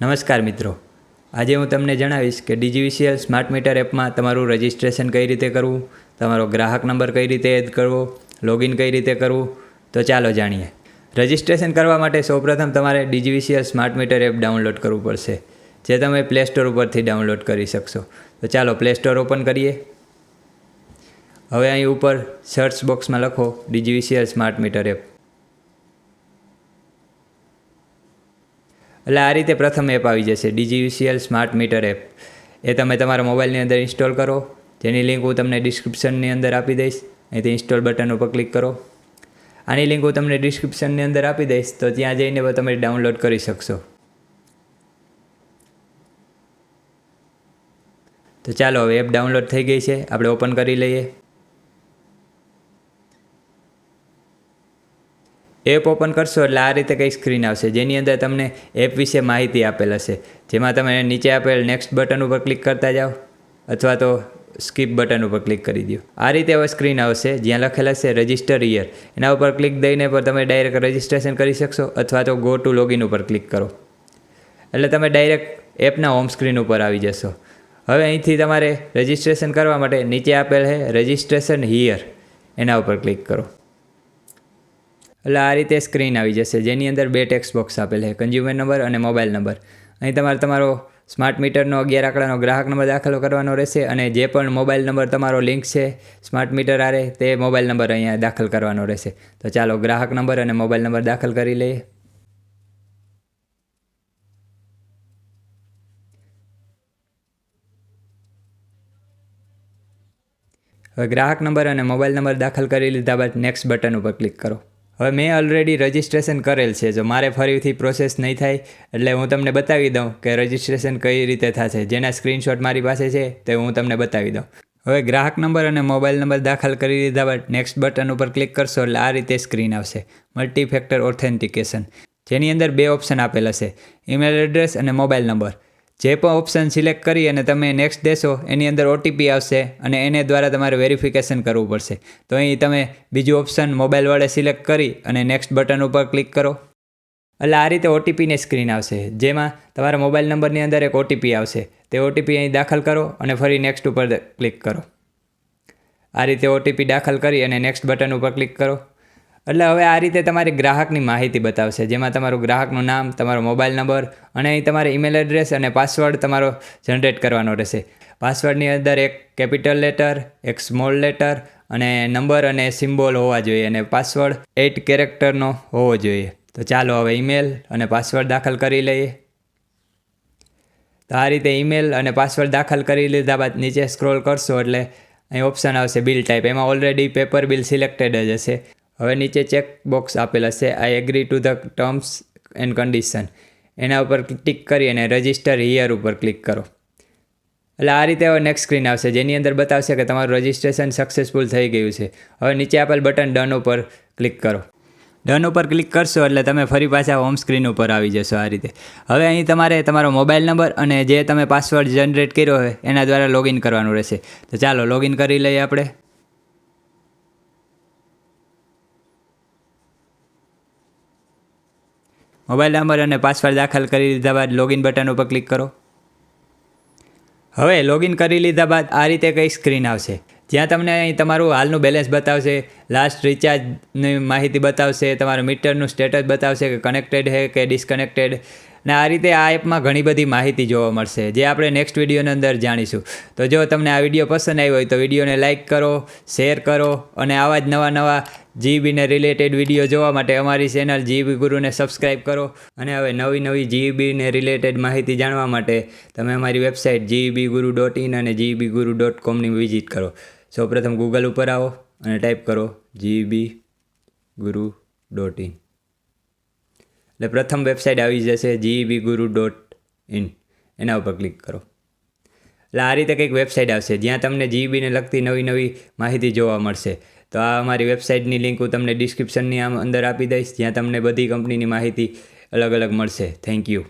નમસ્કાર મિત્રો. આજે હું તમને જણાવીશ કે ડીજીવીસીએલ સ્માર્ટ મીટર એપમાં તમારું રજિસ્ટ્રેશન કઈ રીતે કરવું, તમારો ગ્રાહક નંબર કઈ રીતે એડ કરવો, લોગિન કઈ રીતે કરવું, તો ચાલો જાણીએ. રજિસ્ટ્રેશન કરવા માટે સૌપ્રથમ તમારે DGVCL smart meter app download કરવું પડશે, જે તમે પ્લે સ્ટોર ઉપરથી ડાઉનલોડ કરી શકશો. તો ચાલો પ્લે સ્ટોર ઓપન કરીએ. હવે અહીં ઉપર સર્ચ બોક્સમાં લખો ડીજીવીસીએલ સ્માર્ટ મીટર એપ. એટલે આ રીતે પ્રથમ એપ આવી જશે ડીજીયુસીએલ સ્માર્ટ મીટર એપ એ તમે તમારા મોબાઈલની અંદર ઇન્સ્ટોલ કરો. જેની લિંક હું તમને ડિસ્ક્રિપ્શનની અંદર આપી દઈશ. અહીંથી ઇન્સ્ટોલ બટન ઉપર ક્લિક કરો. આની લિંક હું તમને ડિસ્ક્રિપ્શનની અંદર આપી દઈશ, તો ત્યાં જઈને તમે ડાઉનલોડ કરી શકશો. તો ચાલો, હવે એપ ડાઉનલોડ થઈ ગઈ છે. આપણે ઓપન કરી લઈએ. એપ ઓપન કરશો એટલે આ રીતે કંઈ સ્ક્રીન આવશે. જેની અંદર તમને એપ વિશે માહિતી આપેલ હશે. જેમાં તમે નીચે આપેલ નેક્સ્ટ બટન ઉપર ક્લિક કરતા જાઓ અથવા તો સ્કીપ બટન ઉપર ક્લિક કરી દો. આ રીતે હવે સ્ક્રીન આવશે. જ્યાં લખેલ હશે રજિસ્ટર યર એના ઉપર ક્લિક દઈને પણ તમે ડાયરેક્ટ રજિસ્ટ્રેશન કરી શકશો અથવા તો ગો ટુ લોગિન ઉપર ક્લિક કરો. એટલે તમે ડાયરેક્ટ એપના હોમ સ્ક્રીન ઉપર આવી જશો. હવે અહીંથી તમારે રજિસ્ટ્રેશન કરવા માટે નીચે આપેલ છે રજિસ્ટ્રેશન હિયર એના ઉપર ક્લિક કરો. એટલે આ રીતે સ્ક્રીન આવી જશે. જેની અંદર બે ટેક્સ બોક્સ આપેલ છે કન્ઝ્યુમર નંબર અને મોબાઈલ નંબર અહીં તમારે તમારો સ્માર્ટ મીટરનો અગિયાર આંકડાનો ગ્રાહક નંબર દાખલ કરવાનો રહેશે અને જે પણ મોબાઈલ નંબર તમારો લિંક છે સ્માર્ટ મીટર આરે, તે મોબાઈલ નંબર અહીંયા દાખલ કરવાનો રહેશે. તો ચાલો ગ્રાહક નંબર અને મોબાઈલ નંબર દાખલ કરી લઈએ. હવે ગ્રાહક નંબર અને મોબાઈલ નંબર દાખલ કરી લીધા બાદ નેક્સ્ટ બટન ઉપર ક્લિક કરો. હવે મેં ઓલરેડી રજિસ્ટ્રેશન કરેલ છે. જો મારે ફરીથી પ્રોસેસ નહીં થાય, એટલે હું તમને બતાવી દઉં કે રજિસ્ટ્રેશન કઈ રીતે થશે. જેના સ્ક્રીનશોટ મારી પાસે છે, તે હું તમને બતાવી દઉં. હવે ગ્રાહક નંબર અને મોબાઈલ નંબર દાખલ કરી લીધા બાદ નેક્સ્ટ બટન ઉપર ક્લિક કરશો, એટલે આ રીતે સ્ક્રીન આવશે. મલ્ટી ફેક્ટર ઓથેન્ટિકેશન જેની અંદર બે ઓપ્શન આપેલ હશે ઈમેલ એડ્રેસ અને મોબાઈલ નંબર જે પણ ઓપ્શન સિલેક્ટ કરી અને તમે નેક્સ્ટ દેશો, એની અંદર ઓટીપી આવશે અને એને દ્વારા તમારે વેરિફિકેશન કરવું પડશે. તો અહીં તમે બીજું ઓપ્શન મોબાઈલ વડે સિલેક્ટ કરી અને નેક્સ્ટ બટન ઉપર ક્લિક કરો. એટલે આ રીતે ઓટીપીની સ્ક્રીન આવશે. જેમાં તમારા મોબાઈલ નંબરની અંદર એક ઓટીપી આવશે. તે ઓટીપી અહીં દાખલ કરો અને ફરી નેક્સ્ટ ઉપર ક્લિક કરો. આ રીતે ઓટીપી દાખલ કરી અને નેક્સ્ટ બટન ઉપર ક્લિક કરો. એટલે હવે આ રીતે તમારી ગ્રાહકની માહિતી બતાવશે, જેમાં તમારું ગ્રાહકનું નામ, તમારો મોબાઈલ નંબર અને અહીં તમારે ઈમેલ એડ્રેસ અને પાસવર્ડ તમારો જનરેટ કરવાનો રહેશે. પાસવર્ડની અંદર એક કેપિટલ લેટર એક સ્મોલ લેટર અને નંબર અને સિમ્બોલ હોવા જોઈએ અને પાસવર્ડ એટ કેરેક્ટરનો હોવો જોઈએ. તો ચાલો હવે ઈમેલ અને પાસવર્ડ દાખલ કરી લઈએ. તો આ રીતે ઈમેલ અને પાસવર્ડ દાખલ કરી લીધા બાદ નીચે સ્ક્રોલ કરશો એટલે અહીં ઓપ્શન આવશે બિલ ટાઈપ એમાં ઓલરેડી પેપર બિલ સિલેક્ટેડ જ હશે. હવે નીચે ચેક બોક્સ આપેલા છે I agree to the terms and condition એના ઉપર ટિક કરી અને રજિસ્ટર હિયર ઉપર ક્લિક કરો. એટલે આ રીતે હવે નેક્સ્ટ સ્ક્રીન આવશે. જેની અંદર બતાવશે કે તમારું રજિસ્ટ્રેશન સક્સેસફુલ થઈ ગયું છે. હવે નીચે આપેલ બટન ડન ઉપર ક્લિક કરો. ડન ઉપર ક્લિક કરશો એટલે તમે ફરી પાછા હોમ સ્ક્રીન ઉપર આવી જશો આ રીતે. હવે અહીં તમારે તમારો મોબાઈલ નંબર અને જે તમે પાસવર્ડ જનરેટ કર્યો હોય, એના દ્વારા લોગિન કરવાનું રહેશે. તો ચાલો લોગિન કરી લઈએ આપણે. મોબાઈલ નંબર અને પાસવર્ડ દાખલ કરી લીધા બાદ લોગિન બટન ઉપર ક્લિક કરો. હવે લોગિન કરી લીધા બાદ આ રીતે કંઈ સ્ક્રીન આવશે? જ્યાં તમને અહીં તમારું હાલનું બેલેન્સ બતાવશે લાસ્ટ રિચાર્જની માહિતી બતાવશે, તમારું મીટરનું સ્ટેટસ બતાવશે કે કનેક્ટેડ છે કે ડિસ્કનેક્ટેડ ને આ રીતે આ એપમાં ઘણી બધી માહિતી જોવા મળશે, જે આપણે નેક્સ્ટ વિડીયોની અંદર જાણીશું. તો જો તમને આ વીડિયો પસંદ આવ્યો હોય તો વિડીયોને લાઇક કરો શેર કરો અને આવા જ નવા નવા જીબીને રિલેટેડ વીડિયો જોવા માટે અમારી ચેનલ જીબી ગુરુને સબસ્ક્રાઈબ કરો અને હવે નવી નવી જીબીને રિલેટેડ માહિતી જાણવા માટે તમે અમારી website GB Guru dot in અને જીબી ગુરુ ડોટ કોમની વિઝિટ કરો. સૌપ્રથમ ગૂગલ ઉપર આવો અને ટાઈપ કરો જીબી ગુરુ ડોટ ઇન. એટલે પ્રથમ વેબસાઇટ આવી જશે જીબી ગુરુ ડોટ ઇન. એના ઉપર ક્લિક કરો. એટલે આ રીતે કંઈક વેબસાઇટ આવશે જ્યાં તમને જીબીને લગતી નવી નવી માહિતી જોવા મળશે. તો આ અમારી વેબસાઇટની લિંક હું તમને ડિસ્ક્રિપ્શનની આમ અંદર આપી દઈશ, જ્યાં તમને બધી કંપનીની માહિતી અલગ અલગ મળશે. Thank you